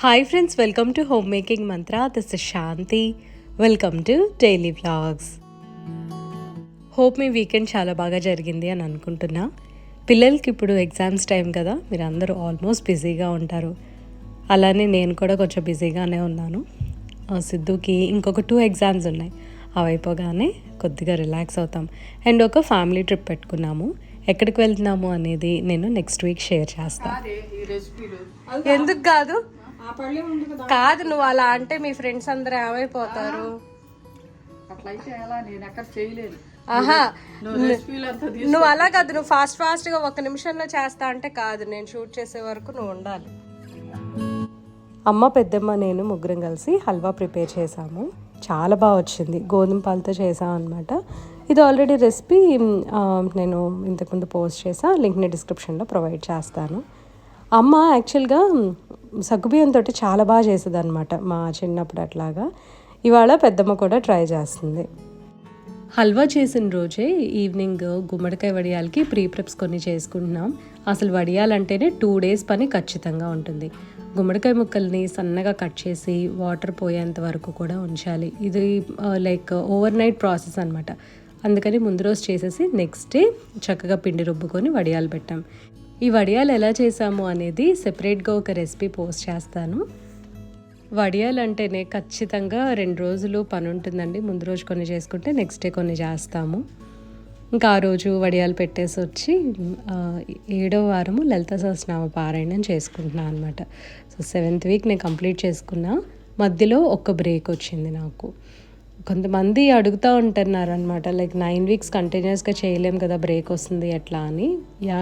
Hi friends welcome to home making Mantra this is Shanti welcome to daily vlogs hope me weekend చాలా బాగా జరిగింది అని అనుకుంటున్నా. పిల్లలకి ఇప్పుడు ఎగ్జామ్స్ టైం కదా మీరు అందరూ ఆల్మోస్ట్ బిజీగా ఉంటారు. అలానే నేను కూడా కొంచెం బిజీగానే ఉన్నాను. ఆ, సిద్ధుకి ఇంకొక టూ ఎగ్జామ్స్ ఉన్నాయి. అవి అయిపోగానే కొద్దిగా రిలాక్స్ అవుతాం. అండ్ ఒక ఫ్యామిలీ ట్రిప్ పెట్టుకున్నాము. ఎక్కడికి వెళ్తున్నాము అనేది నేను నెక్స్ట్ వీక్ షేర్ చేస్తాను ఎందుకు కాదు? కాదు. నువ్వు అలా అంటే మీ ఫ్రెండ్స్ అందరూ ఏమైపోతారు? అట్లయితే ఎలా? నేను ఎక్కడ చేయలేదు ఆహా. నువ్వు అలా కాదు నువ్వు ఫాస్ట్ ఫాస్ట్గా ఒక నిమిషంలో చేస్తా అంటే కాదు నేను షూట్ చేసే వరకు నువ్వు ఉండాలి. అమ్మ పెద్దమ్మ నేను ముగ్గురం కలిసి హల్వా ప్రిపేర్ చేసాము. చాలా బాగా వచ్చింది. గోధుమ పాలతో చేసాం అనమాట ఇది ఆల్రెడీ రెసిపీ నేను ఇంతకుముందు పోస్ట్ చేసా. లింక్ని డిస్క్రిప్షన్లో ప్రొవైడ్ చేస్తాను. అమ్మ యాక్చువల్గా సగ్గుబియ్యంతో చాలా బాగా చేసేది అనమాట మా చిన్నప్పుడు అట్లాగా. ఇవాళ పెద్దమ్మ కూడా ట్రై చేస్తుంది. హల్వా చేసిన రోజే ఈవినింగ్ గుమ్మడికాయ వడియాలకి ప్రీప్రెప్స్ కొన్ని చేసుకుంటున్నాం. అసలు వడియాలంటేనే టూ డేస్ పని ఖచ్చితంగా ఉంటుంది. గుమ్మడికాయ ముక్కల్ని సన్నగా కట్ చేసి వాటర్ పోయేంత వరకు కూడా ఉంచాలి. ఇది లైక్ ఓవర్ నైట్ ప్రాసెస్ అనమాట అందుకని ముందు రోజు చేసేసి నెక్స్ట్ డే చక్కగా పిండి రుబ్బుకొని వడియాలు పెట్టాం. ఈ వడియాలు ఎలా చేసాము అనేది సెపరేట్గా ఒక రెసిపీ పోస్ట్ చేస్తాను. వడియాలు అంటేనే ఖచ్చితంగా రెండు రోజులు పని ఉంటుందండి ముందు రోజు కొన్ని చేసుకుంటే నెక్స్ట్ డే కొన్ని చేస్తాము. ఇంకా ఆ రోజు వడియాలు పెట్టేసి వచ్చి ఏడో వారము లలిత సహస్రనామ పారాయణం చేసుకుంటున్నాను అనమాట సో సెవెంత్ వీక్ నేను కంప్లీట్ చేసుకున్నా. మధ్యలో ఒక బ్రేక్ వచ్చింది నాకు. కొంతమంది అడుగుతూ ఉంటున్నారు అనమాట లైక్ నైన్ వీక్స్ కంటిన్యూస్గా చేయలేం కదా బ్రేక్ వస్తుంది ఎట్లా అని. యా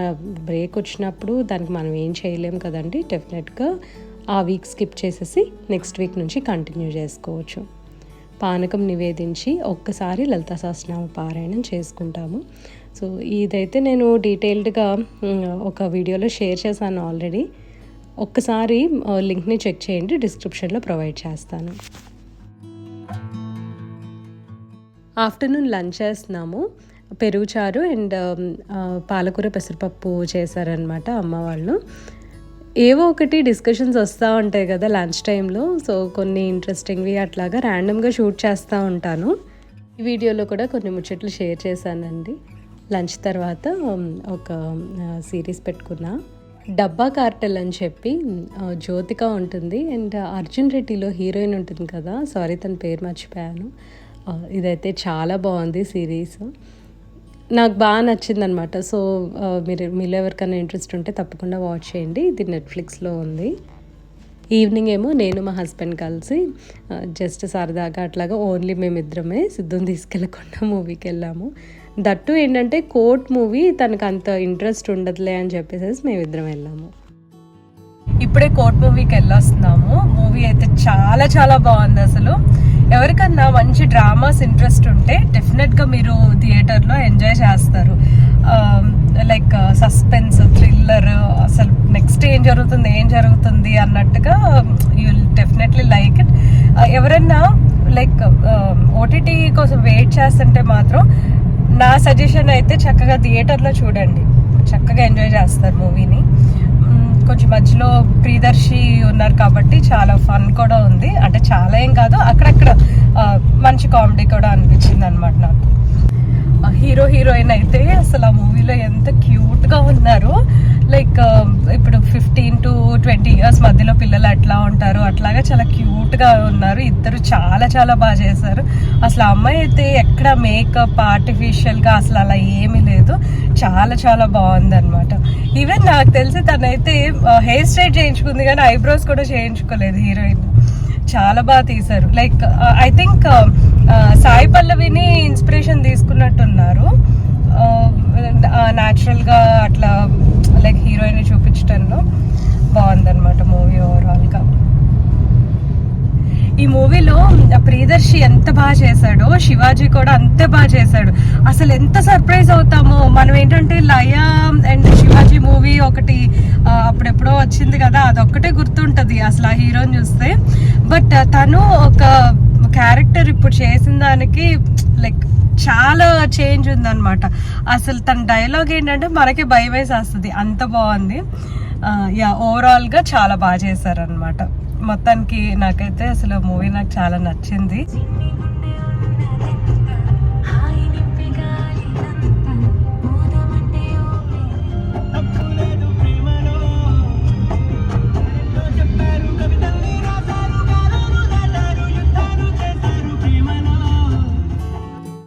బ్రేక్ వచ్చినప్పుడు దానికి మనం ఏం చేయలేం కదండి డెఫినెట్గా ఆ వీక్ స్కిప్ చేసేసి నెక్స్ట్ వీక్ నుంచి కంటిన్యూ చేసుకోవచ్చు. పానకం నివేదించి ఒక్కసారి లలిత సహస్రనామ పారాయణం చేసుకుంటాము. సో ఇదైతే నేను డీటెయిల్డ్గా ఒక వీడియోలో షేర్ చేశాను ఆల్రెడీ ఒక్కసారి లింక్ని చెక్ చేయండి డిస్క్రిప్షన్లో ప్రొవైడ్ చేస్తాను. ఆఫ్టర్నూన్ లంచ్ చేస్తున్నాము. పెరుగు చారు అండ్ um, పాలకూర పెసరపప్పు చేశారనమాట అమ్మ వాళ్ళు. ఏవో ఒకటి డిస్కషన్స్ వస్తూ ఉంటాయి కదా లంచ్ టైంలో. సో కొన్ని ఇంట్రెస్టింగ్వి అట్లాగా ర్యాండమ్గా షూట్ చేస్తూ ఉంటాను. ఈ వీడియోలో కూడా కొన్ని ముచ్చట్లు షేర్ చేశానండి. లంచ్ తర్వాత um, ఒక సిరీస్ పెట్టుకున్నా. డబ్బా కార్టెల్ అని చెప్పి జ్యోతిక ఉంటుంది. అండ్ అర్జున్ రెడ్డిలో హీరోయిన్ ఉంటుంది కదా. సారీ తన పేరు మర్చిపోయాను. ఇదైతే చాలా బాగుంది సిరీస్ నాకు బాగా నచ్చింది అనమాట సో మీరు మీలో ఎవరికైనా ఇంట్రెస్ట్ ఉంటే తప్పకుండా వాచ్ చేయండి. ఇది నెట్ఫ్లిక్స్లో ఉంది. ఈవినింగ్ ఏమో నేను మా హస్బెండ్ కలిసి జస్ట్ సరదాగా అట్లాగా ఓన్లీ మేమిద్దరమే సిద్ధుని తీసుకెళ్ళకుండా మూవీకి వెళ్ళాము. దట్టు ఏంటంటే కోర్ట్ మూవీ తనకు అంత ఇంట్రెస్ట్ ఉండదులే అని చెప్పేసి మేమిద్దరం వెళ్ళాము. ఇప్పుడే కోర్ట్ మూవీకి వెళ్ళొస్తున్నాము. మూవీ అయితే చాలా చాలా బాగుంది అసలు. ఎవరికన్నా మంచి డ్రామాస్ ఇంట్రెస్ట్ ఉంటే డెఫినెట్గా మీరు థియేటర్లో ఎంజాయ్ చేస్తారు. లైక్ సస్పెన్స్ థ్రిల్లర్ అసలు నెక్స్ట్ ఏం జరుగుతుంది ఏం జరుగుతుంది అన్నట్టుగా you will definitely like it ఎవరన్నా లైక్ ఓటీటీ కోసం వెయిట్ చేస్తుంటే మాత్రం నా సజెషన్ అయితే చక్కగా థియేటర్లో చూడండి. చక్కగా ఎంజాయ్ చేస్తారు మూవీని. కొంచెం మధ్యలో ప్రియదర్శి ఉన్నారు కాబట్టి చాలా ఫన్ కూడా ఉంది. అంటే చాలా ఏం కాదు అక్కడక్కడ మంచి కామెడీ కూడా అనిపించింది అనమాట నాకు. హీరో హీరోయిన్ అయితే అసలు ఆ మూవీలో ఎంత క్యూట్గా ఉన్నారు లైక్ ఇప్పుడు ఫిఫ్టీన్ టు ట్వంటీ ఇయర్స్ మధ్యలో పిల్లలు ఎట్లా ఉంటారు అట్లాగా చాలా క్యూట్గా ఉన్నారు ఇద్దరు చాలా చాలా బాగా చేశారు. అసలు ఆ అమ్మాయి అయితే ఎక్కడ మేకప్ ఆర్టిఫిషియల్గా అసలు అలా ఏమీ లేదు చాలా చాలా బాగుందనమాట ఈవెన్ నాకు తెలిసి తనైతే హెయిర్ స్ట్రైట్ చేయించుకుంది కానీ ఐబ్రోస్ కూడా చేయించుకోలేదు హీరోయిన్. చాలా బాగా తీశారు. లైక్ ఐ థింక్ సాయి పల్లవిని ఇన్స్పిరేషన్ తీసుకున్నట్టున్నారు. న్యాచురల్గా అట్లా లైక్ హీరోయిన్ చూపించటంలో బాగుందన్నమాట మూవీ ఓవరాల్గా. ఈ మూవీలో ప్రియదర్శి ఎంత బాగా చేశాడో శివాజీ కూడా అంతే బాగా చేశాడు. అసలు ఎంత సర్ప్రైజ్ అవుతామో మనం ఏంటంటే లయ అండ్ శివాజీ మూవీ ఒకటి అప్పుడెప్పుడో వచ్చింది కదా అదొక్కటే గుర్తుంటుంది అసలు ఆ హీరోని చూస్తే. బట్ తను ఒక క్యారెక్టర్ ఇప్పుడు చేసిన దానికి లైక్ చాలా చేంజ్ ఉందన్నమాట. అసలు తన డైలాగ్ ఏంటంటే మనకి భయం వేసేస్తుంది. అంత బాగుంది. యా ఓవరాల్గా చాలా బాగా చేశారనమాట మొత్తానికి నాకైతే అసలు మూవీ నాకు చాలా నచ్చింది.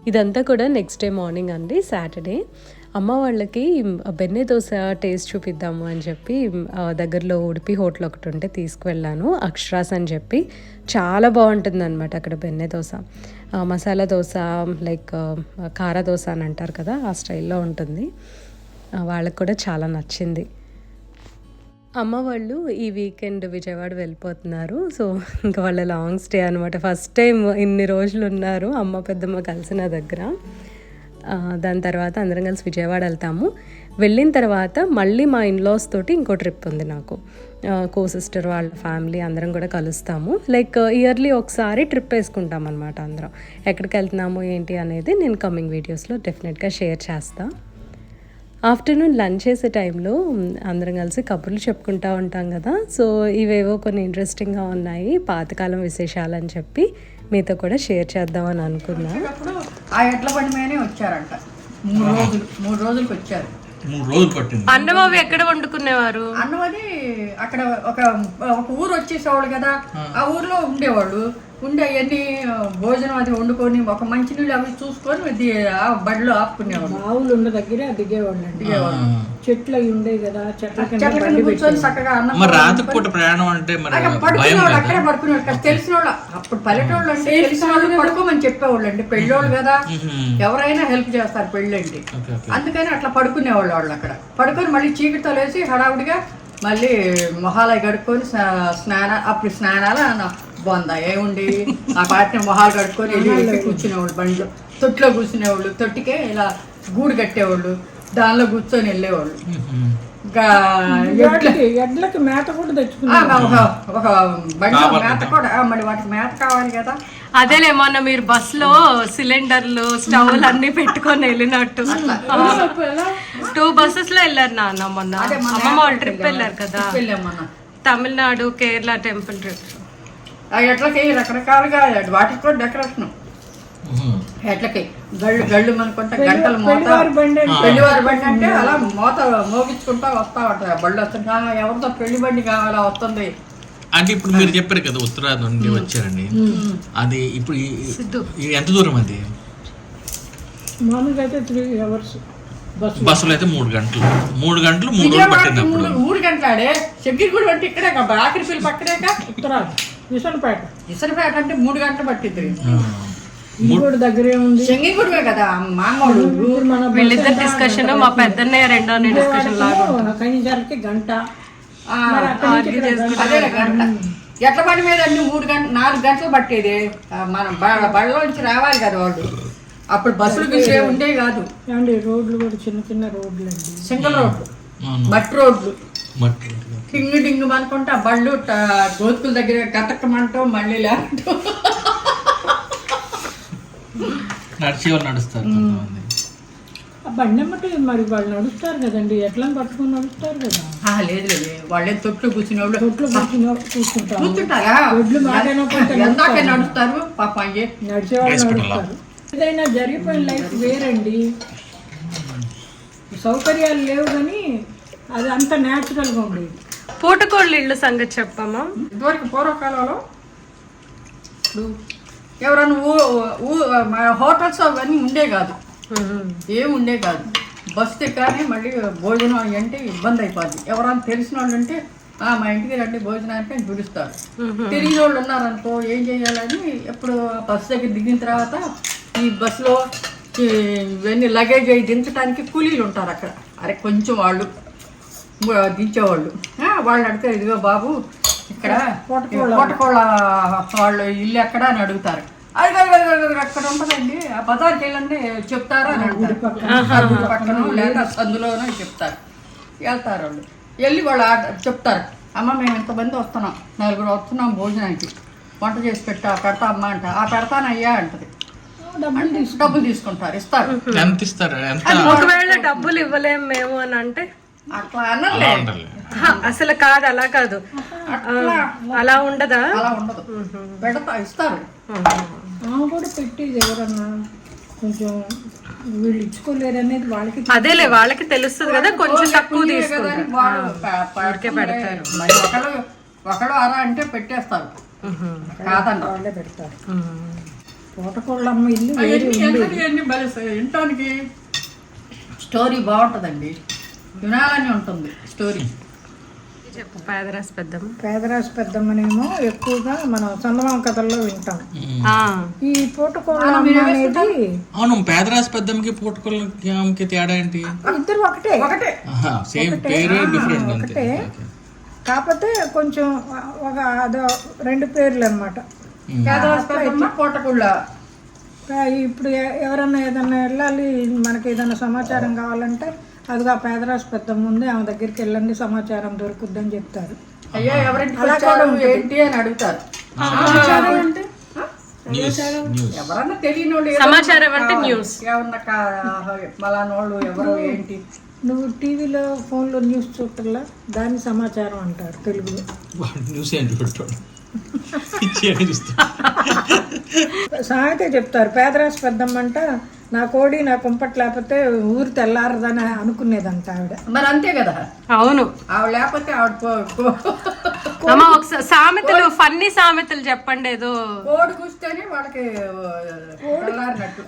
ఇదంతా కూడా నెక్స్ట్ డే మార్నింగ్ అండి సాటర్డే అమ్మ వాళ్ళకి బెన్నె దోశ టేస్ట్ చూపిద్దాము అని చెప్పి దగ్గరలో ఉడిపి హోటల్ ఒకటి ఉంటే తీసుకువెళ్ళాను అక్షరాస్ అని చెప్పి. చాలా బాగుంటుంది అనమాట అక్కడ బెన్నె దోశ. మసాలా దోశ లైక్ కార దోశ అని అంటారు కదా ఆ స్టైల్లో ఉంటుంది. వాళ్ళకి కూడా చాలా నచ్చింది. అమ్మ వాళ్ళు ఈ వీకెండ్ విజయవాడ వెళ్ళిపోతున్నారు. సో ఇంకా వాళ్ళ లాంగ్ స్టే అనమాట ఫస్ట్ టైం ఇన్ని రోజులు ఉన్నారు అమ్మ పెద్దమ్మ కలిసి నా దగ్గర. దాని తర్వాత అందరం కలిసి విజయవాడ వెళ్తాము. వెళ్ళిన తర్వాత మళ్ళీ మా ఇన్లాస్ తోటి ఇంకో ట్రిప్ ఉంది నాకు. కో సిస్టర్ వాళ్ళ ఫ్యామిలీ అందరం కూడా కలుస్తాము. లైక్ ఇయర్లీ ఒకసారి ట్రిప్ వేసుకుంటాం అనమాట అందరం. ఎక్కడికి వెళ్తున్నాము ఏంటి అనేది నేను కమింగ్ వీడియోస్లో డెఫినెట్గా షేర్ చేస్తాను ఆఫ్టర్నూన్ లంచ్ చేసే టైంలో అందరం కలిసి కబుర్లు చెప్పుకుంటూ ఉంటాం కదా. సో ఇవేవో కొన్ని ఇంట్రెస్టింగ్గా ఉన్నాయి పాతకాలం విశేషాలు అని చెప్పి మీతో కూడా షేర్ చేద్దామని అనుకున్నా. అప్పుడు ఆ ఎడ్ల బండి మీదనే వచ్చారంట. మూడు రోజులు మూడు రోజులకి వచ్చారు. మూడు రోజులు పట్టింది. అన్నం అవి ఎక్కడ వండుకునేవారు? అన్నం అది అక్కడ ఒక ఒక ఊరు వచ్చేసేవాళ్ళు కదా. ఆ ఊర్లో ఉండేవాళ్ళు. ఉండి అవన్నీ భోజనం అది వండుకొని ఒక మంచినీళ్ళు అవి చూసుకొని ఇది ఆ బడిలో ఆపుకునేవాళ్ళు. ఆవులు ఉన్న దగ్గరే దిగేవాళ్ళు అండి. చెట్లు అవి ఉండేవి కదా చెట్ల కూర్చొని చక్కగా అన్నం రాత్రిపూట ప్రయాణం అంటే మరి అక్కడ భయం పడుకునేవాళ్ళు కదా? అక్కడే పడుకునేవాళ్ళు కదా తెలిసిన వాళ్ళు అప్పుడు పల్లెటూళ్ళు అంటే తెలిసిన వాళ్ళు పడుకోమని చెప్పేవాళ్ళు అండి. పెళ్ళోళ్ళు కదా. ఎవరైనా హెల్ప్ చేస్తారు పెళ్ళండి అందుకని అట్లా పడుకునేవాళ్ళు వాళ్ళు అక్కడ. పడుకొని మళ్ళీ చీకటితో లేచి హడావుడిగా మళ్ళీ మొహాలు కడుక్కొని స్నా- స్నాన అప్పుడు స్నానాలు అన్న- బొంద ఏముండి ఆ పాటిని మొహాలు కడుక్కొని వెళ్ళి కూర్చునేవాళ్ళు బండిలో తొట్టిలో కూర్చునేవాళ్ళు తొట్టికే ఇలా గూడు కట్టేవాళ్ళు దానిలో కూర్చొని వెళ్ళేవాళ్ళు. ఇంకా ఎడ్లకి మేత కూడా తెచ్చుకున్నాం ఆ, ఒక మేత కూడా మళ్ళీ వాటికి మేత కావాలి కదా. అదేలే మొన్న మీరు బస్సులో సిలిండర్లు స్టవ్లు అన్ని పెట్టుకొని వెళ్ళినట్టు. టూ బస్సెస్లో వెళ్ళారు నాన్న మొన్న. అమ్మమ్మ వాళ్ళు ట్రిప్ వెళ్ళారు కదా. తమిళనాడు కేరళ టెంపుల్ ట్రిప్ ఆ ఎట్లకి? రకరకాలుగా వాటికి కూడా డెకరేషన్ ఎట్లకి? గళ్ళు గళ్ళు అనుకుంటా గంటలు మోత పెళ్ళివారి బండి అంటే? అలా మోత మోగించుకుంటా వస్తా ఉంటాయి ఆ బళ్ళు వస్తుంటా ఎవరితో పెళ్ళి బండి కావాలా వస్తుంది. అంటే ఇప్పుడు మీరు చెప్పారు కదా ఉత్తరాది నుండి వచ్చారండి అది ఇప్పుడు ఎంత దూరం అది? మామూలుగా అయితే త్రీ అవర్స్ బస్సు బస్సులో అయితే మూడు గంటలు. మూడు గంటలు మూడు రోజులు విజయవాడకి పట్టింది అప్పుడు. మూడు గంటలాడే షెడ్యూల్ అంటే ఇక్కడే ఆఖరిపల్లి పక్కనేక ఉత్తరాది. విసనపేట ఇసరిపేట అంటే మూడు గంటలు పట్టింది ఇంకోటి దగ్గరే ఉంది. చెంగిగూడవే కదా మామూలు వీళ్ళిద్దరు డిస్కషన్ మా పెద్దన్నయ్య రెండో డిస్కషన్ లాగా కనీసారికి గంట. ఆ, అదే గంట. ఎట్ల పని మీద అన్ని మూడు గంట నాలుగు గంటలు పట్టేది? మనం బ- బళ్ళలో నుంచి రావాలి కదా వాళ్ళు. అప్పుడు బస్సులు పిలిచే ఉండే కాదు. ఏమండి రోడ్లు కూడా చిన్న చిన్న రోడ్లు అండి సింగిల్ రోడ్లు. మట్టి రోడ్లు. మట్టి టింగ్ టింగ్ అనుకుంటా ఆ బళ్ళు గోతుకుల దగ్గర గతకమంటూ మళ్ళీ లేకుంటూ నడిచే నడుస్తారు ఆ బండి అమ్మటి మరి వాళ్ళు నడుస్తారు కదండి ఎట్లా పట్టుకొని నడుస్తారు కదా? ఆ, లేదు లేదు వాళ్ళే తొట్లు కూర్చునే వాళ్ళు రోడ్లు కూర్చుని కూర్చుంటాం కూర్చుంటారా? ఒడ్లు ఎందాకే నడుస్తారు. పాపం అయ్యే. నడిచేవాళ్ళు నడుస్తారు. ఏదైనా జరిగిపోయిన లైఫ్ వేరండి. సౌకర్యాలు లేవు కానీ అది అంత న్యాచురల్గా ఉండేది. పూటకోళ్ళ ఇళ్ళు సంగతి చెప్పమ్మా. ఇదివరకు పూర్వకాలంలో ఇప్పుడు ఎవరైనా ఊ హోటల్స్ అవన్నీ ఉండే కాదు. ఏం ఉండే కాదు. బస్ కానీ మళ్ళీ భోజనం అంటే ఇబ్బంది అయిపోద్ది. ఎవరైనా తెలిసిన వాళ్ళు "ఆ, మా ఇంటికి రండి భోజనానికి అని పిలుస్తారు. తెలియని వాళ్ళు ఉన్నారనుకో ఏం చేయాలని ఎప్పుడు బస్ దగ్గర దిగిన తర్వాత ఈ బస్సులో ఇవన్నీ లగేజ్ అవి దించడానికి కూలీలు ఉంటారు అక్కడ. అరే కొంచెం వాళ్ళు దించేవాళ్ళు. ఆ, వాళ్ళు అడిగితే ఇదిగో బాబు ఇక్కడ కోటకోళ్ళ వాళ్ళు ఇల్లు ఎక్కడ? అని అడుగుతారు. అది అక్కడ ఉంటుందండి. ఆ బజార్కి వెళ్ళండి చెప్తారు? అని గుడి పక్కన. లేదా సందులోనో చెప్తారు. వెళ్తారు వాళ్ళు. వెళ్ళి వాళ్ళు చెప్తారు. అమ్మ మేము ఇంతమంది వస్తున్నాం. నలుగురు వస్తున్నాం భోజనానికి. వంట చేసి పెట్టా పెడతా అమ్మ అంట. ఆ పెడతానయ్యా అంటది. అంటే డబ్బులు తీసుకుంటారు. ఇస్తారు. ఎంత ఇస్తారు? ఒకవేళ డబ్బులు ఇవ్వలేము మేము అని అంటే అట్లా అసలు కాదు అలా కాదు. అలా ఉండదా? అలా ఉండదు. పెడతా ఇస్తారు. కూడా పెట్టేది ఎవరన్నా? కొంచెం వీళ్ళు ఇచ్చుకోలేరు అనేది వాళ్ళకి అదేలే వాళ్ళకి తెలుస్తుంది కదా కొంచెం తక్కువ తీసుకుంటారు పెడతారు. మరి ఒకళ్ళు ఒకళ్ళు అరా అంటే పెట్టేస్తారు. కాదండి వాళ్ళే పెడతారు. తోటకోళ్ళమ్మ ఇల్లు వేరే వినటానికి స్టోరీ బాగుంటుందండి. వినాలని ఉంటుంది స్టోరీ. చెప్పు పేదరాశి పెద్దమ్మ. పేదరాశి పెద్దమ్మనేమో ఎక్కువగా మనం చందమామ కథల్లో వింటాం. ఆ, ఈ పూటకోళ్ళమ్మ అనేది అవును పేదరాశి పెద్దమ్మకి పుట్టుకోళ్ళకి ఆమెకి తేడా ఏంటి? ఇద్దరు ఒకటే. ఒకటే. సేమ్ పేరు డిఫరెంట్ ఒకటే. కాకపోతే కొంచెం ఒక అదో రెండు పేర్లు అనమాట పూటకుళ్ళ. ఇప్పుడు ఎవరన్నా ఏదన్నా వెళ్ళాలి మనకి ఏదైనా సమాచారం కావాలంటే అదిగా పేదరాశి పెద్దమ్మ ఉంది ఆమె దగ్గరికి వెళ్ళండి సమాచారం దొరుకుద్దని చెప్తారు. అయ్యా ఎవరింటికి వచ్చారు ఏంటి అని అడుగుతారు. అంటే న్యూస్ న్యూస్ ఎవరన్నా తెలియని వాళ్ళు ఏదో సమాచారం అంటే కావాలి. న్యూస్ ఏమన్నా కా- మలానోళ్ళు ఎవరు ఏంటి? నువ్వు టీవీలో ఫోన్లో న్యూస్ చూడటంలా? దాని సమాచారం అంటారు తెలుగులో. న్యూస్ ఏంటి సామెతే చెప్తారు పేదరాశి పెద్దమ్మంట నా కోడి నా కుంపట్ లేకపోతే ఊరు తెల్లారదని అనుకునేదంట ఆవిడ. మరి అంతే కదా? అవును. ఆవిడ లేకపోతే ఆవిడ అమ్మ ఒకసారి సామెతలు ఫన్నీ సామెతలు చెప్పండి ఏదో. కోడి కూస్తేనే వాళ్ళకి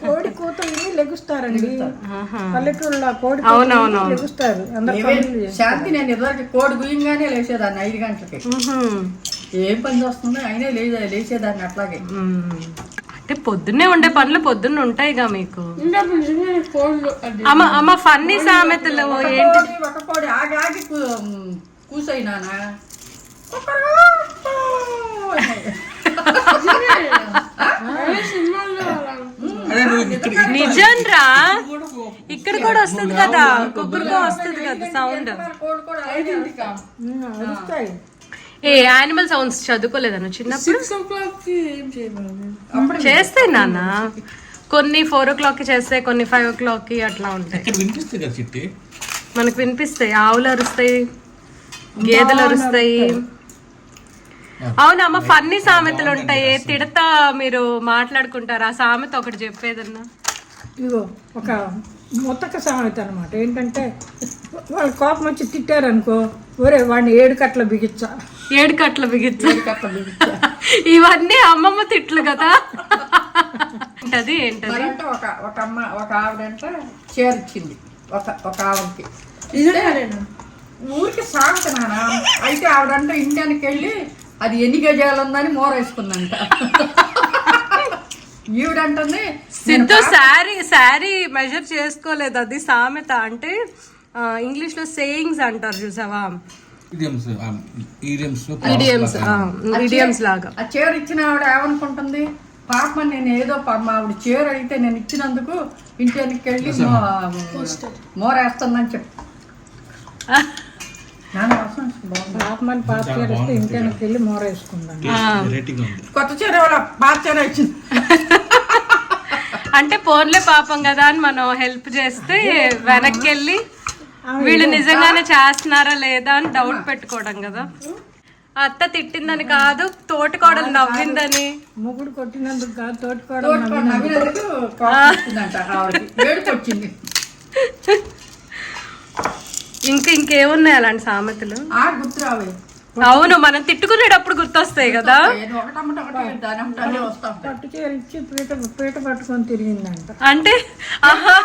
కోడి కూతలు విని లెగుస్తారండి. పల్లెటూళ్ళ కోడి అవునవును. లెగుస్తారు. శాంతి నేను ఇదివరకు కోడి గుయ్యంగానే లేచేదాన్ని ఐదు గంటలకి. ఏం పని వస్తుందో అయినా లేచే లేచేదాన్ని అట్లాగే. అంటే పొద్దున్నే ఉండే పనులు పొద్దున్న ఉంటాయిగా మీకు. అమ్మ అమ్మ ఫన్నీ సామెతలు ఏంటి? నిజం రా ఇక్కడ కూడా వస్తుంది కదా? కుక్కర్గా వస్తుంది కదా సౌండ్ ఏ యానిమల్ సౌండ్స్ చదువుకోలేదన్న చిన్నప్పుడు? చేస్తాయి నాన్న. కొన్ని ఫోర్ ఓ క్లాక్కి చేస్తాయి కొన్ని ఫైవ్ ఓ క్లాక్కి అట్లా ఉంటాయి. మనకు వినిపిస్తాయి. ఆవులు అరుస్తాయి గేదెలు అరుస్తాయి. అవునమ్మ ఫన్నీ సామెతలు ఉంటాయి. తిడతా మీరు మాట్లాడుకుంటారు? ఆ సామెత ఒకటి చెప్పేదన్నా. ఇగో ఒక ముతక సామెత అనమాట ఏంటంటే వాళ్ళు కోపం వచ్చి తిట్టారనుకో ఒరే వాడిని ఏడు కట్ల బిగించా. ఏడు కట్ల బిగించు. ఇవన్నీ అమ్మమ్మ తిట్లు కదా. ఏంటది ఏంటది? ఒక ఒక అమ్మ ఒక ఆవిడంట చీర ఇచ్చింది ఒక ఒక ఆవిడకి. ఊరికి సాగుతున్నానా అయితే ఆవిడంట ఇండియానికి వెళ్ళి అది ఎన్ని గజాలు ఉందని మోరేసుకుందంట ఈవిడంటుంది సిద్ధు శారీ శారీ మెజర్ చేసుకోలేదు. అది సామెత. అంటే ఆ, ఇంగ్లీష్లో సేయింగ్స్ అంటారు చూసావా? ఇడియమ్స్ ఇడియమ్స్ లాగా. ఆ చీర ఇచ్చిన ఆవిడ ఏమనుకుంటుంది? పాప నేను ఏదో పాప ఆవిడ చీర అయితే నేను ఇచ్చినందుకు ఇంటికి వెళ్ళి మోరేస్తుందని చెప్పు. ఇంటికి వెళ్ళి ఉంది. కొత్త చీర వాళ్ళ పాత చీర ఇచ్చింది. అంటే పోన్లే పాపం కదా అని మనం హెల్ప్ చేస్తే వెనక్కి వెళ్ళి వీళ్ళు నిజంగానే చేస్తున్నారా లేదా అని డౌట్ పెట్టుకోవడం కదా. అత్త తిట్టిందని కాదు తోటి కోడలు నవ్విందని. మొగుడు కొట్టినందుకు కాదు ఇంకా ఇంకేమున్నాయి అలాంటి సామెతలు? అవును మనం తిట్టుకునేటప్పుడు గుర్తొస్తాయి కదా. పట్టు చీర ఇచ్చి పీట పీట పట్టుకొని తిరిగిందంట. అంటే ఆహా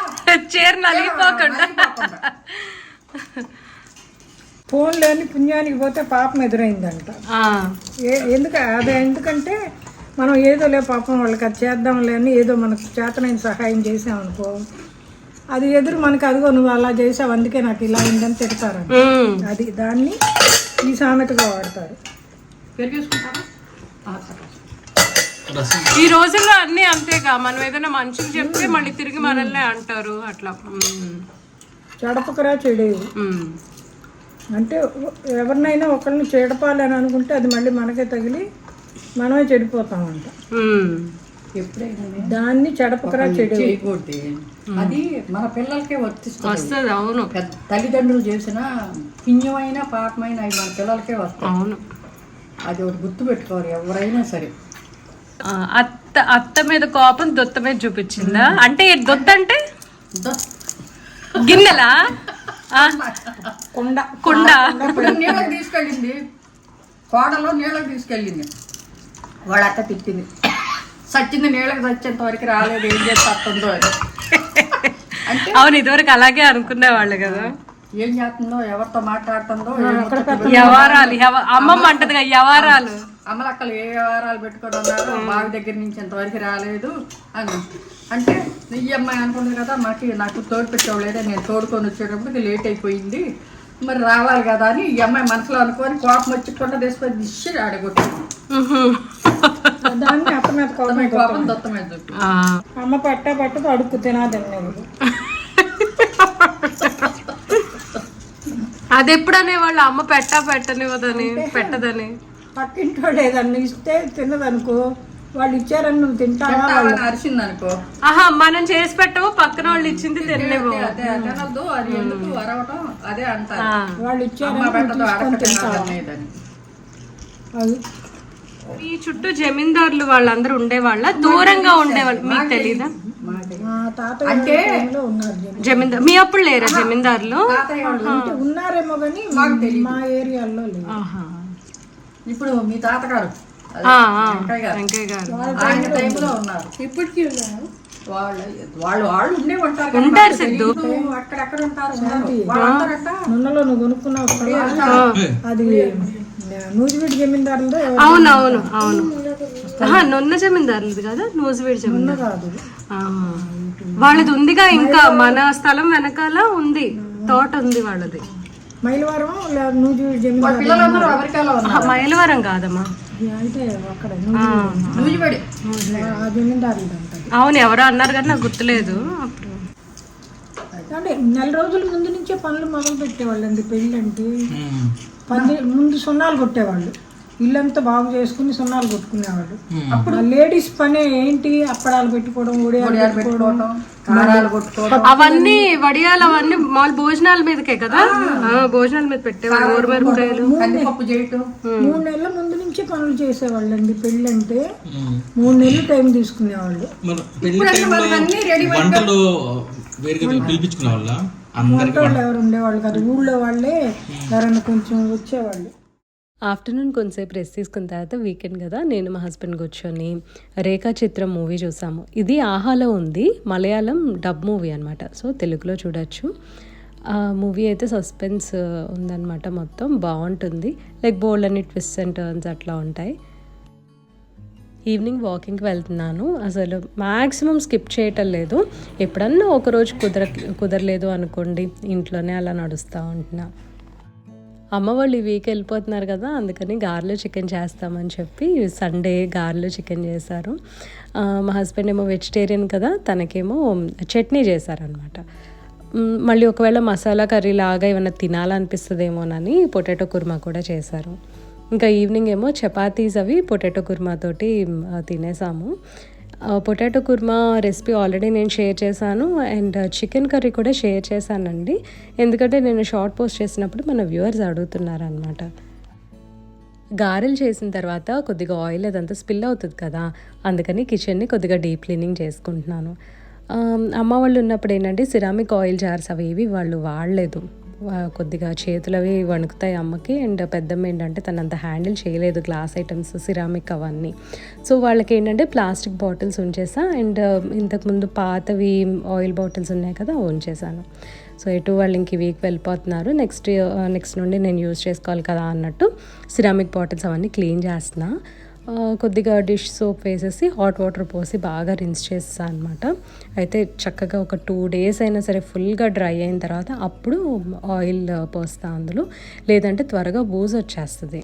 చీర నలిగిపోకుండా. ఫోన్ లేని పుణ్యానికి పోతే పాపం ఎదురైందంట. ఎందుక అదే ఎందుకంటే మనం ఏదో లే పాపం వాళ్ళకి అది చేద్దాంలే అని ఏదో మనకు చేతనైన సహాయం చేసామనుకో అది ఎదురు మనకి అదిగో నువ్వు అలా చేసావు అందుకే నాకు ఇలా అయిందని తిడతారు. అది దాన్ని ఈ సామెతగా వాడతారు పెరిగేసుకుంటారా ఆ, సరే. రసం ఈ రోజుల్లో అన్ని అంతేగా. మనం ఏదైనా మంచిగా చెప్తే మళ్ళీ తిరిగి మనల్నే అంటారు. అట్లా. చెడపకరా చెడేవి. అంటే ఎవరినైనా ఒకరిని చెడపాలి అని అనుకుంటే అది మళ్ళీ మనకే తగిలి మనమే చెడిపోతామంట. ఉమ్. ఎప్పుడైనా? దాన్ని చెడపకరా చెడు అది మన పిల్లలకే వర్తిస్తుంది. వస్తుంది అవును. పెద్ద తల్లిదండ్రులు చేసిన పుణ్యమైన పాపమైన అవి మన పిల్లలకే వస్తాయి. అవును. అది ఒకటి గుర్తు పెట్టుకోవాలి ఎవరైనా సరే. అత్త అత్త మీద కోపం దొత్త మీద చూపించిందా? అంటే దొత్త అంటే? గిన్నెలా? కొండ. కుండ. నీళ్ళకి తీసుకెళ్ళింది. కోడలో నీళ్ళకి తీసుకెళ్ళింది. వాళ్ళ అక్క తిట్టింది. సచ్చింది నీళ్ళకి చచ్చేంత వరకు రాలేదు. ఏం చేస్తుందో అవును ఇదివరకు అలాగే అనుకునేవాళ్ళు కదా. ఏం చేస్తుందో ఎవరితో మాట్లాడుతుందో యవ- అమ్మమ్మ అంటది కదా యవారాలు. అమలక్కలు ఏ వ్యవహారాలు పెట్టుకొని ఉన్నారు బావి దగ్గర నుంచి ఇంతవరకు రాలేదు అని. అంటే ఈ అమ్మాయి అనుకుంది కదా మాకు నాకు తోడు పెట్టేవాళ్ళేదే నేను తోడుకొని వచ్చేటప్పటికి లేట్ అయిపోయింది. మరి రావాలి కదా అని ఈ అమ్మాయి మనసులో అనుకొని కోపం వచ్చి కొండ తీసుకొని దిష్టి ఆడగొట్టింది. దాన్ని అత్త మీద కోపం కోపం దత్త మీద అమ్మ పట్ట పట్టదు అడుక్కు తినాదన్నది అది ఎప్పుడు అనేవాళ్ళు అమ్మ పెట్టా పెట్టనివ్వదని పెట్టదని. పక్కింటి వాళ్ళు ఏదన్నా ఇస్తే తినదనుకో వాళ్ళు ఇచ్చారని నువ్వు తింటావా పెట్టాలని అరిచింది అనుకో ఆహా మనం చేసి పెట్టవు పక్కన వాళ్ళు ఇచ్చింది తినలేవు. అదే తినద్దు అది ఎందుకు అరవటం? అదే అంటారు. ఆ. వాళ్ళు అమ్మ పెట్టదు అది. ఈ చుట్టూ జమీందారులు వాళ్ళందరూ ఉండేవాళ్ళ? దూరంగా ఉండేవాళ్ళు. మీకు తెలీదా? మా తాతయ్య అంటే లో ఉన్నారు జనం. జమీందారు మీ అప్పుడు లేరా జమీందారులు? తాతయ్య వాళ్ళు. అంటే ఉన్నారేమో కానీ మా ఏరియాలో లేదు ఆహా. ఇప్పుడు మీ తాతగారు. వెంకయ్య గారు. వెంకయ్య గారు. ఆయన టైంలో ఉన్నారు. ఇప్పటికీ ఉన్నారు. వాళ్ళు వాళ్ళు వాళ్ళు ఉండే ఉంటారు సిద్ధు. అక్కడెక్కడ ఉంటారు నున్నలో నువ్వు కొనుక్కున్నావు అది నూజివీడి జమీందారులతో అవును అవును అవును. నున్న జమీందారులది కదా నూజివీడు జమీందారు. కాదు. వాళ్ళది ఉందిగా ఇంకా మన స్థలం వెనకాల ఉంది తోట ఉంది వాళ్ళది. మైలవరం పిల్లలందరూ అమెరికాలో ఉన్నారు. మైలవరం కాదమ్మా. అవును ఎవరో అన్నారు కానీ నాకు గుర్తులేదు. అప్పుడు అంటే నెల రోజుల ముందు నుంచే పనులు మొదలు పెట్టేవాళ్ళండి పెళ్ళి అంటే ముందు సున్నాలు కొట్టేవాళ్ళు. ఇల్లంతా బాగు చేసుకుని సున్నాలు కొట్టుకునేవాళ్ళు. అప్పుడు లేడీస్ పని ఏంటి? అప్పడాలు పెట్టుకోవడం పెట్టుకోవడం పెట్టుకోవటం కారాలు కొట్టుకోవడం అవన్నీ వడియాలు అవన్నీ మామూలు భోజనాల మీదకే కదా? ఆ, భోజనాల మీద పెట్టేవాళ్ళు మూడు నెలల ముందు నుంచే పనులు చేసేవాళ్ళండి. పెళ్ళి అంటే. మూడు నెలలు టైం తీసుకునేవాళ్ళు. వంటలు పిలిపించుకునే వాళ్ళ ఎవరు ఉండేవాళ్ళు కాదు. ఊళ్ళో వాళ్ళే ఎవరైనా కొంచెం వచ్చేవాళ్ళు. ఆఫ్టర్నూన్ కొంతసేపు రెస్ట్ తీసుకున్న తర్వాత వీకెండ్ కదా నేను మా హస్బెండ్ కూర్చొని రేఖా చిత్రం మూవీ చూసాము. ఇది ఆహాలో ఉంది మలయాళం డబ్ మూవీ అనమాట సో తెలుగులో చూడొచ్చు. ఆ మూవీ అయితే సస్పెన్స్ ఉందన్నమాట మొత్తం. బాగుంటుంది. లైక్ బోల్డ్ అని ట్విస్ట్ అండ్ టర్న్స్ అట్లా ఉంటాయి. ఈవినింగ్ వాకింగ్కి వెళ్తున్నాను. అసలు మ్యాక్సిమం స్కిప్ చేయటం లేదు. ఎప్పుడన్నా ఒకరోజు కుదర కుదరలేదు అనుకోండి ఇంట్లోనే అలా నడుస్తూ ఉంటున్నాను అమ్మ వాళ్ళు ఈ వీక్ వెళ్ళిపోతున్నారు కదా అందుకని గార్లో చికెన్ చేస్తామని చెప్పి సండే గార్లో చికెన్ చేశారు. మా హస్బెండ్ ఏమో వెజిటేరియన్ కదా తనకేమో చట్నీ చేశారనమాట మళ్ళీ ఒకవేళ మసాలా కర్రీ లాగా ఏమైనా తినాలనిపిస్తుందేమోనని పొటాటో కుర్మా కూడా చేశారు. ఇంకా ఈవినింగ్ ఏమో చపాతీస్ అవి పొటాటో కుర్మాతోటి తినేసాము. పొటాటో కుర్మా రెసిపీ ఆల్రెడీ నేను షేర్ చేశాను అండ్ చికెన్ కర్రీ కూడా షేర్ చేశానండి. ఎందుకంటే నేను షార్ట్ పోస్ట్ చేసినప్పుడు మన వ్యూవర్స్ అడుగుతున్నారనమాట గారెలు చేసిన తర్వాత కొద్దిగా ఆయిల్ అదంతా స్పిల్ అవుతుంది కదా అందుకని కిచెన్ని కొద్దిగా డీప్ క్లీనింగ్ చేసుకుంటున్నాను. అమ్మ వాళ్ళు ఉన్నప్పుడు ఏంటంటే సిరామిక్ ఆయిల్ జార్స్ అవి ఏవి వాళ్ళు వాడలేదు. కొద్దిగా చేతులు అవి వణుకుతాయి అమ్మకి. అండ్ పెద్దమ్మ ఏంటంటే తనంత హ్యాండిల్ చేయలేదు గ్లాస్ ఐటమ్స్ సిరామిక్ అవన్నీ. సో వాళ్ళకి ఏంటంటే ప్లాస్టిక్ బాటిల్స్ ఉంచేసా. అండ్ ఇంతకుముందు పాతవి ఆయిల్ బాటిల్స్ ఉన్నాయి కదా ఉంచేసాను. సో ఎటు వాళ్ళు ఇంక వీక్ వెళ్ళిపోతున్నారు. నెక్స్ట్ నెక్స్ట్ నుండి నేను యూజ్ చేసుకోవాలి కదా అన్నట్టు సిరామిక్ బాటిల్స్ అవన్నీ క్లీన్ చేస్తున్నా. కొద్దిగా డిష్ సోప్ వేసేసి హాట్ వాటర్ పోసి బాగా రిన్స్ చేస్తాను అనమాట అయితే చక్కగా ఒక టూ డేస్ అయినా సరే ఫుల్గా డ్రై అయిన తర్వాత అప్పుడు ఆయిల్ పోస్తా అందులో. లేదంటే త్వరగా బూజ్ వచ్చేస్తుంది.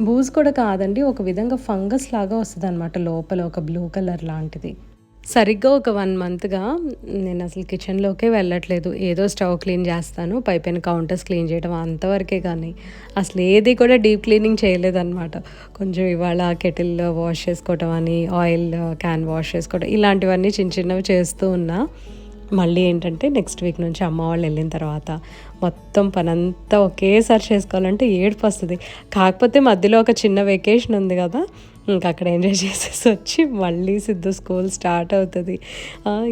బూజ్ కూడా కాదండి ఒక విధంగా ఫంగస్ లాగా వస్తుంది అనమాట లోపల ఒక బ్లూ కలర్ లాంటిది. సరిగ్గా ఒక వన్ మంత్గా నేను అసలు కిచెన్లోకే వెళ్ళట్లేదు. ఏదో స్టవ్ క్లీన్ చేస్తాను పైపైన కౌంటర్స్ క్లీన్ చేయడం అంతవరకే కానీ అసలు ఏది కూడా డీప్ క్లీనింగ్ చేయలేదన్నమాట. కొంచెం ఇవాళ కెటిల్ వాష్ చేసుకోవటం అని ఆయిల్ క్యాన్ వాష్ చేసుకోవడం ఇలాంటివన్నీ చిన్న చిన్నవి చేస్తూ ఉన్నా. మళ్ళీ ఏంటంటే నెక్స్ట్ వీక్ నుంచి అమ్మ వాళ్ళు వెళ్ళిన తర్వాత మొత్తం పనంతా ఒకేసారి చేసుకోవాలంటే ఏడుపు వస్తుంది. కాకపోతే మధ్యలో ఒక చిన్న వెకేషన్ ఉంది కదా ఇంకా అక్కడ ఎంజాయ్ చేసేసి వచ్చి మళ్ళీ సిద్ధు స్కూల్ స్టార్ట్ అవుతుంది.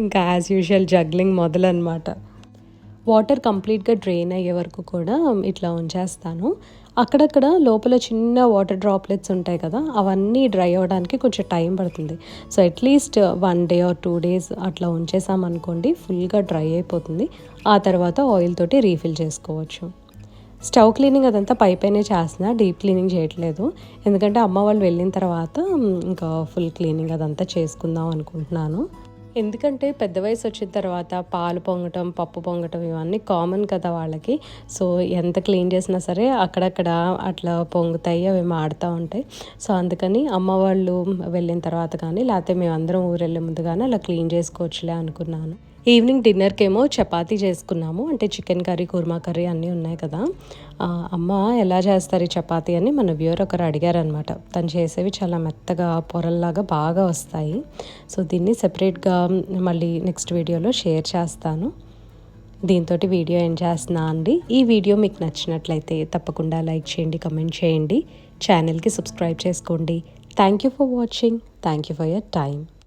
ఇంకా యాజ్ యూజువల్ జగ్లింగ్ మొదలన్నమాట వాటర్ కంప్లీట్గా డ్రైన్ అయ్యే వరకు కూడా ఇట్లా ఉంచేస్తాను. అక్కడక్కడ లోపల చిన్న వాటర్ డ్రాప్లెట్స్ ఉంటాయి కదా అవన్నీ డ్రై అవ్వడానికి కొంచెం టైం పడుతుంది. So at least one day or two days అట్లా ఉంచేసామనుకోండి ఫుల్గా డ్రై అయిపోతుంది. ఆ తర్వాత ఆయిల్ తోటి రీఫిల్ చేసుకోవచ్చు. స్టవ్ క్లీనింగ్ అదంతా పైపైనే చేస్తున్నా డీప్ క్లీనింగ్ చేయట్లేదు. ఎందుకంటే అమ్మ వాళ్ళు వెళ్ళిన తర్వాత ఇంకా ఫుల్ క్లీనింగ్ అదంతా చేసుకుందాం అనుకుంటున్నాను. ఎందుకంటే పెద్ద వయసు వచ్చిన తర్వాత పాలు పొంగటం పప్పు పొంగటం ఇవన్నీ కామన్ కదా వాళ్ళకి. సో ఎంత క్లీన్ చేసినా సరే అక్కడక్కడ అట్లా పొంగుతాయి అవి మాడుతూ ఉంటాయి. సో అందుకని అమ్మ వాళ్ళు వెళ్ళిన తర్వాత కానీ లేకపోతే మేమందరం ఊరెళ్ళే ముందు కానీ అలా క్లీన్ చేసుకోవచ్చులే అనుకున్నాను. ఈవినింగ్ డిన్నర్కి ఏమో చపాతీ చేసుకున్నాము. అంటే చికెన్ కర్రీ కుర్మా కర్రీ అన్నీ ఉన్నాయి కదా. అమ్మ ఎలా చేస్తారు ఈ చపాతీ అని మన వ్యూర్ ఒకరు అడిగారనమాట తను చేసేవి చాలా మెత్తగా పొరల్లాగా బాగా వస్తాయి. సో దీన్ని సెపరేట్గా మళ్ళీ నెక్స్ట్ వీడియోలో షేర్ చేస్తాను. దీంతో వీడియో ఏం చేస్తున్నా అండి. ఈ వీడియో మీకు నచ్చినట్లయితే తప్పకుండా లైక్ చేయండి కమెంట్ చేయండి. ఛానల్కి సబ్స్క్రైబ్ చేసుకోండి. Thank you for watching. Thank you for your time